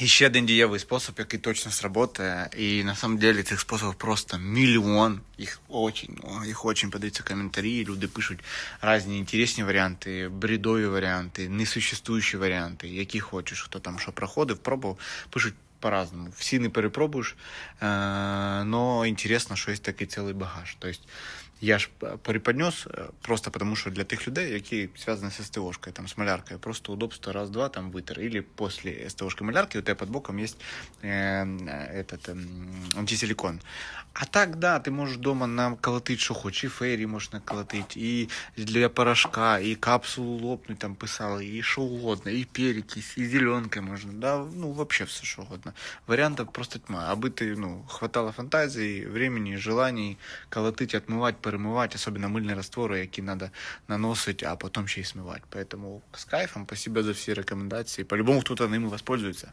І ще один дієвий спосіб, який точно сработає. І на самом деле цих способів просто мільйон. Їх очень їх очень подаються коментарі. Люди пишуть різні інтересні варіанти, бредові варіанти, несуществуючі варіанти, які хочеш, хто там що проходив, пробував, пишуть по-разному. Всі не перепробуєш, е, но інтересно, що є такий цілий багаж. Тобто я ж переподнес е, просто потому, що для тих людей, які зв'язані з СТОшкою, там, з маляркою, просто удобство раз-два там витер. Или после СТОшки малярки у тебя под боком есть э, этот э, антисиликон. А так, да, ты можешь дома наколотить, що хочеш, і фейрі можеш наколотить, і для порошка, і капсулу лопнуть, там писали, і що угодно, і перекись, і зеленка можна, да, ну, вообще все що угодно. Варіантів просто тьма. Аби ти, ну, хватало фантазії, времени, желаний колотить, отмывать, перемывать, особенно мильні раствори, які треба наносити, а потім ще й смивати. Поэтому з кайфом, спасибо за всі рекомендації. По-любому хто-то ними воспользується.